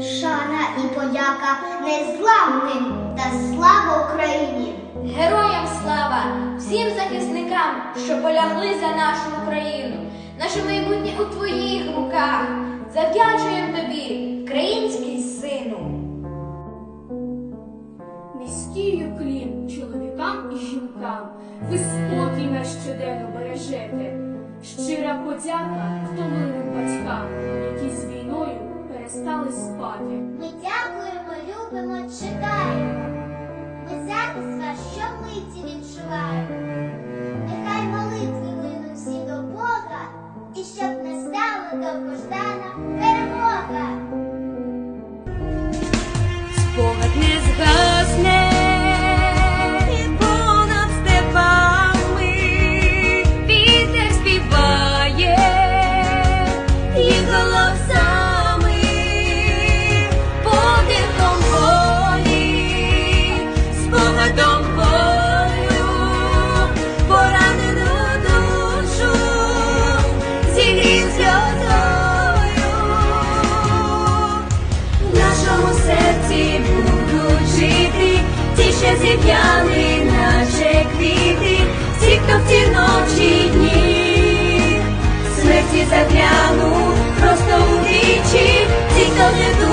Шана і подяка незламним та слава Україні! Героям слава всім захисникам, що полягли за нашу Україну. Наше майбутнє у твоїх руках. Завдячуємо тобі, український сину. Низький уклін чоловікам і жінкам, ви спокій наш щоденно бережете. Щира подяка втомленим батькам, які з війною перестали спати. Ми дякуємо, любимо, чекаємо. Ми захист ваш щомиті відчуваємо. Нехай молитви линуть всі до Бога, і щоб не стало перемога. ті, що зів'яли, наче квіти, всі, хто в ті ночі дні, смерті загляну просто у вічі, ті, хто не